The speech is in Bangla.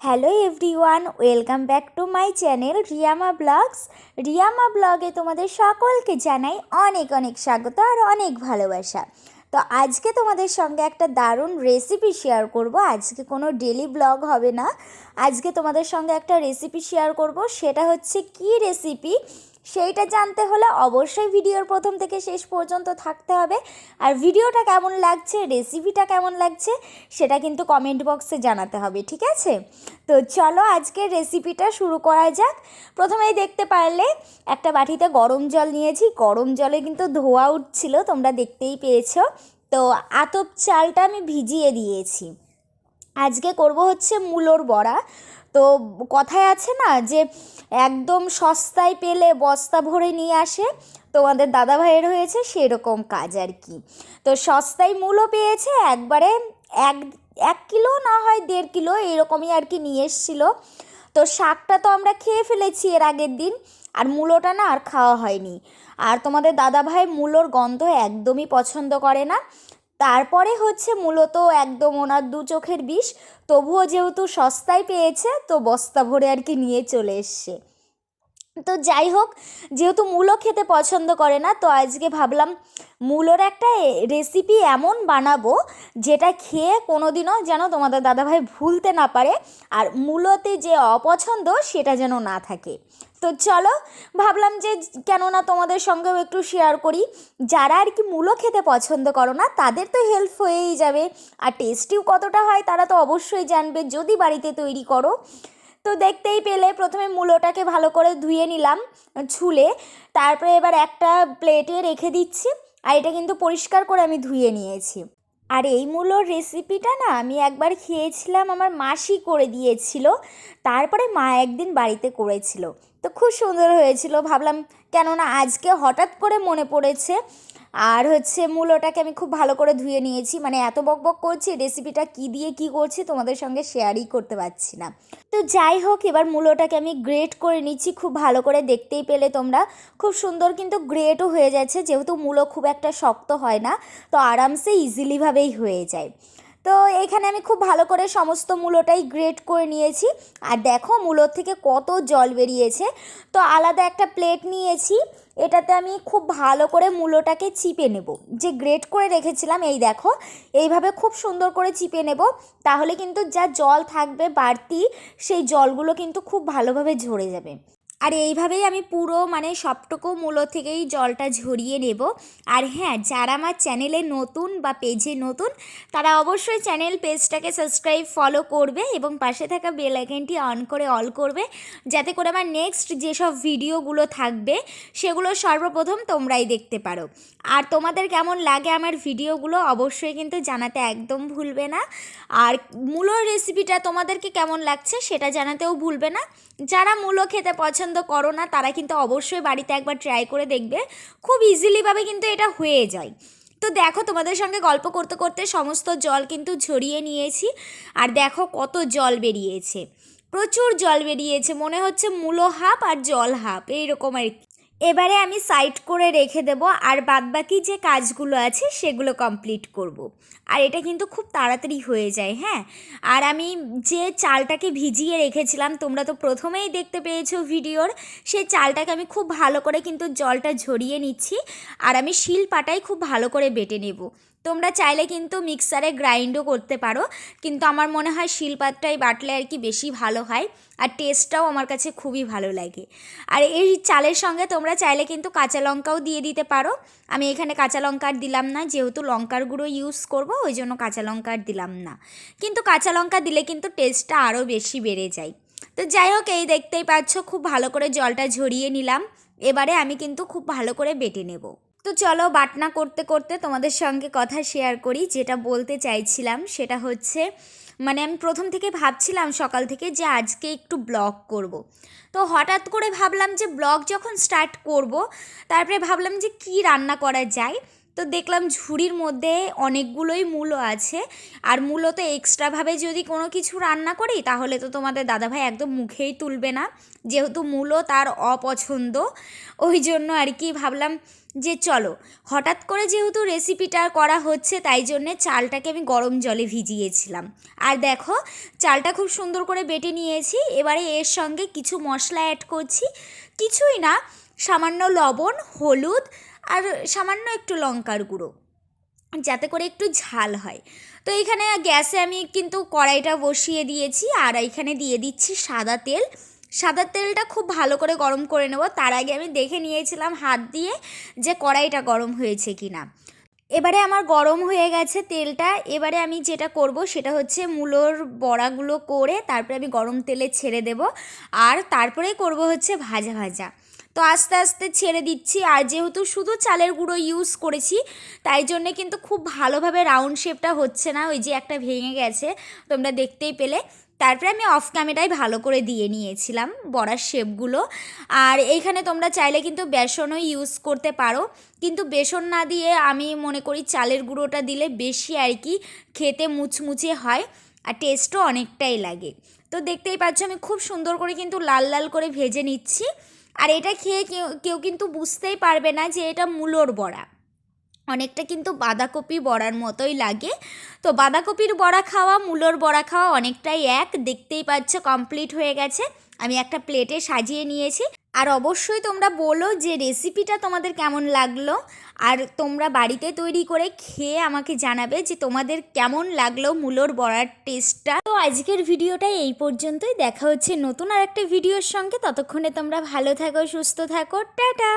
Hello everyone, welcome back to my channel Riyama blogs. Riyama ব্লগে তোমাদের সকলকে জানাই অনেক অনেক স্বাগত আর অনেক ভালোবাসা। তো আজকে তোমাদের সঙ্গে একটা দারুণ রেসিপি শেয়ার করব। আজকে কোনো ডেলি ব্লগ হবে না। আজকে তোমাদের সঙ্গে একটা রেসিপি শেয়ার করব। সেটা হচ্ছে কি রেসিপি সেইটা জানতে হলে অবশ্যই ভিডিওর প্রথম থেকে শেষ পর্যন্ত থাকতে হবে। আর ভিডিওটা কেমন লাগছে রেসিপিটা কেমন লাগছে, সেটা কিন্তু কমেন্ট বক্সে জানাতে হবে, ঠিক আছে? তো চলো আজকের রেসিপিটা শুরু করা যাক। প্রথমেই দেখতে পারলে একটা বাটিতে গরম জল নিয়েছি। গরম জলে কিন্তু ধোয়া উঠছিল, তোমরা দেখতেই পেয়েছ। তো আতপ চালটা আমি ভিজিয়ে দিয়েছি। আজকে করব হচ্ছে মূলোর বড়া। তো কথায় আছে না যে, একদম সস্তায় পেলে বস্তা ভরে নিয়ে আসে, তোমাদের দাদা ভাইয়ের হয়েছে সেরকম কাজ আর কি। তো সস্তায় মূলও পেয়েছে, একবারে এক এক কিলো না হয় দেড় কিলো এরকমই আর কি নিয়ে এসেছিল। তো শাকটা তো আমরা খেয়ে ফেলেছি এর আগের দিন, আর মূলোটা না আর খাওয়া হয়নি। আর তোমাদের দাদা ভাই মূলোর গন্ধ একদমই পছন্দ করে না। তারপরে হচ্ছে মূলত একদম ওনার দু চোখের বিষ, তবুও যেহেতু সস্তায় পেয়েছে, তো বস্তা ভরে আর কি নিয়ে চলে এসছে। তো যাই হোক, যেহেতু মূলো খেতে পছন্দ করে না, তো আজকে ভাবলাম মূলোর একটা রেসিপি এমন বানাবো, যেটা খেয়ে কোনো দিনও যেন তোমাদের দাদাভাই ভুলতে না পারে, আর মূলোতে যে অপছন্দ সেটা যেন না থাকে। তো চলো, ভাবলাম যে কেননা তোমাদের সঙ্গেও একটু শেয়ার করি, যারা আর কি মূলো খেতে পছন্দ করো না, তাদের তো হেল্প হয়েই যাবে। আর টেস্টিও কতটা হয় তারা তো অবশ্যই জানবে যদি বাড়িতে তৈরি করো। তো দেখতেই পেলে, প্রথমে মূলোটাকে ভালো করে ধুয়ে নিলাম, ছুলে, তারপরে এবার একটা প্লেটে রেখে দিচ্ছি, আর এটা কিন্তু পরিষ্কার করে আমি ধুয়ে নিয়েছি। আর এই মূলোর রেসিপিটা না আমি একবার খেয়েছিলাম, আমার মাসি করে দিয়েছিল। তারপরে মা একদিন বাড়িতে করেছিল। তো খুব সুন্দর হয়েছিল, ভাবলাম কেননা আজকে হঠাৎ করে মনে পড়েছে আর হচ্ছে মূলোটাকে আমি খুব ভালো করে ধুয়ে নিয়েছি। মানে এত বক বক করছি রেসিপিটা কি দিয়ে কি করছি তোমাদের সঙ্গে শেয়ারই করতে পারছি না। তো যাই হোক, এবার মূলোটাকে আমি গ্রেট করে নিচ্ছি। খুব ভালো করে দেখতেই পেলে তোমরা। খুব সুন্দর কিন্তু গ্রেটও হয়ে যাচ্ছে। যেহেতু মূলো খুব একটা শক্ত হয় না, তো আরামসে ইজিলিভাবেই হয়ে যায়। তো এখানে আমি খুব ভালো করে সমস্ত মূলোটাই গ্রেট করে নিয়েছি। আর দেখো মূলোর থেকে কত জল বেরিয়েছে। তো আলাদা একটা প্লেট নিয়েছি। এটাতে আমি খুব ভালো করে মূলোটাকে চিপে নেব। যে গ্রেট করে রেখেছিলাম, এই দেখো, এইভাবে খুব সুন্দর করে চিপে নেব। তাহলে কিন্তু যা জল থাকবে বাড়তি, সেই জলগুলো কিন্তু খুব ভালোভাবে ঝরে যাবে। আর এইভাবেই আমি পুরো মানে সবটুকু মূলো থেকেই জলটা ঝরিয়ে নেব। আর হ্যাঁ যারা আমার চ্যানেলে নতুন বা পেজে নতুন, তারা অবশ্যই চ্যানেল পেজটাকে সাবস্ক্রাইব, ফলো করবে এবং পাশে থাকা বেল আইকনটি অন করে অল করবে যাতে করে আমার নেক্সট যেসব ভিডিওগুলো থাকবে, সেগুলো সর্বপ্রথম তোমরাই দেখতে পারো। আর তোমাদের কেমন লাগে আমার ভিডিওগুলো, অবশ্যই কিন্তু জানাতে একদম ভুলবে না। আর মূলোর রেসিপিটা তোমাদেরকে কেমন লাগছে, সেটা জানাতেও ভুলবে না। যারা মূলো খেতে পছন্দ করো না, তারা কিন্তু অবশ্যই বাড়িতে একবার ট্রাই করে দেখবে। খুব ইজিলিভাবে কিন্তু এটা হয়ে যায়। তো দেখো তোমাদের সঙ্গে গল্প করতে করতে সমস্ত জল কিন্তু ঝরিয়ে নিয়েছি। আর দেখো কত জল বেরিয়েছে। প্রচুর জল বেরিয়েছে, মনে হচ্ছে মূলো হাফ আর জল হাফ, এইরকম আর কি। এবারে আমি সাইড করে রেখে দেব আর বাদবাকি যে কাজগুলো আছে সেগুলো কমপ্লিট করব। আর এটা কিন্তু খুব তাড়াতাড়ি হয়ে যায় হ্যাঁ আর আমি যে চালটাকে ভিজিয়ে রেখেছিলাম, তোমরা তো প্রথমেই দেখতে পেয়েছ ভিডিওর, সেই চালটাকে আমি খুব ভালো করে কিন্তু জলটা ঝরিয়ে নিচ্ছি আর আমি শিল পাটাই খুব ভালো করে বেটে নেব তোমরা চাইলে কিন্তু মিক্সারে গ্রাইন্ডও করতে পারো, কিন্তু আমার মনে হয় শিলপাতটাই বাটলে আর কি বেশি ভালো হয় আর টেস্টটাও আমার কাছে খুবই ভালো লাগে। আর এই চালের সঙ্গে তোমরা চাইলে কিন্তু কাঁচা লঙ্কাও দিয়ে দিতে পারো। আমি এখানে কাঁচা লঙ্কার দিলাম না, যেহেতু লঙ্কার গুঁড়ো ইউজ করব, ওই জন্য কাঁচা লঙ্কার দিলাম না। কিন্তু কাঁচা লঙ্কা দিলে কিন্তু টেস্টটা আরও বেশি বেড়ে যায়। তো যাই হোক, এই দেখতেই পাচ্ছ, খুব ভালো করে জলটা ঝরিয়ে নিলাম। এবারে আমি কিন্তু খুব ভালো করে বেটে নেব। তো চলো বাটনা করতে করতে তোমাদের সঙ্গে কথা শেয়ার করি যেটা বলতে চাইছিলাম সেটা হচ্ছে মানে আমি প্রথম থেকে ভাবছিলাম সকাল থেকে যে আজকে একটু ব্লগ করব। তো হঠাৎ করে ভাবলাম যে ব্লগ যখন স্টার্ট করব, তারপরে ভাবলাম যে কি রান্না করা যায় তো দেখলাম ঝুড়ির মধ্যে অনেকগুলোই মূলো আছে। আর মূলো তো এক্সট্রাভাবে যদি কোনো কিছু রান্না করি, তাহলে তো তোমাদের দাদাভাই একদম মুখেই তুলবে না। যেহেতু মূলো তার অপছন্দ, ওই জন্য আর কি ভাবলাম যে চলো, হঠাৎ করে যেহেতু রেসিপিটা করা হচ্ছে, তাই জন্যে চালটাকে আমি গরম জলে ভিজিয়েছিলাম। আর দেখো, চালটা খুব সুন্দর করে বেটে নিয়েছি, এবারে এর সঙ্গে কিছু মশলা অ্যাড করছি। কিছুই না, সামান্য লবণ, হলুদ আর সামান্য একটু লঙ্কার গুঁড়ো, যাতে করে একটু ঝাল হয়। তো এইখানে গ্যাসে আমি কিন্তু কড়াইটা বসিয়ে দিয়েছি, আর এইখানে দিয়ে দিচ্ছি সাদা তেল। সাদা তেলটা খুব ভালো করে গরম করে নেব। তার আগে আমি দেখে নিয়েছিলাম হাত দিয়ে যে কড়াইটা গরম হয়েছে কি না এবারে আমার গরম হয়ে গেছে তেলটা। এবারে আমি যেটা করব সেটা হচ্ছে মূলোর বড়াগুলো করে তারপরে আমি গরম তেলে ছেড়ে দেব। আর তারপরে করব হচ্ছে ভাজা ভাজা। তো আস্তে আস্তে ছেড়ে দিচ্ছি। আর যেহেতু শুধু চালের গুঁড়ো ইউজ করেছি, তাই জন্যে কিন্তু খুব ভালোভাবে রাউন্ড শেপটা হচ্ছে না। ওই যে একটা ভেঙে গেছে, তোমরা দেখতেই পেলে। তারপরে আমি অফ ক্যামেরায় ভালো করে দিয়ে নিয়েছিলাম বড়ার শেপগুলো আর এইখানে তোমরা চাইলে কিন্তু বেসনও ইউজ করতে পারো। কিন্তু বেসন না দিয়ে আমি মনে করি চালের গুঁড়োটা দিলে বেশি আর কি খেতে মুচমুচে হয় আর টেস্টও অনেকটাই লাগে। তো দেখতেই পাচ্ছ আমি খুব সুন্দর করে কিন্তু লাল লাল করে ভেজে নিচ্ছি। আর এটা খেয়ে কেউ কেউ কিন্তু বুঝতেই পারবে না যে এটা মূলোর বড়া। অনেকটা কিন্তু বাঁধাকপি বড়ার মতোই লাগে। তো বাঁধাকপির বড়া খাওয়া, মূলোর বড়া খাওয়া অনেকটাই এক। দেখতেই পাচ্ছ কমপ্লিট হয়ে গেছে। আমি একটা প্লেটে সাজিয়ে নিয়েছি। আর অবশ্যই তোমরা বলো যে রেসিপিটা তোমাদের কেমন লাগল। আর তোমরা বাড়িতে তৈরি করে খেয়ে আমাকে জানাবে যে তোমাদের কেমন লাগল মূলোর বড়ার টেস্টটা তো আজকের ভিডিওটা এই পর্যন্তই। দেখা হচ্ছে নতুন আর একটা ভিডিওর সঙ্গে। ততক্ষণে তোমরা ভালো থাকো, সুস্থ থাকো। টাটা!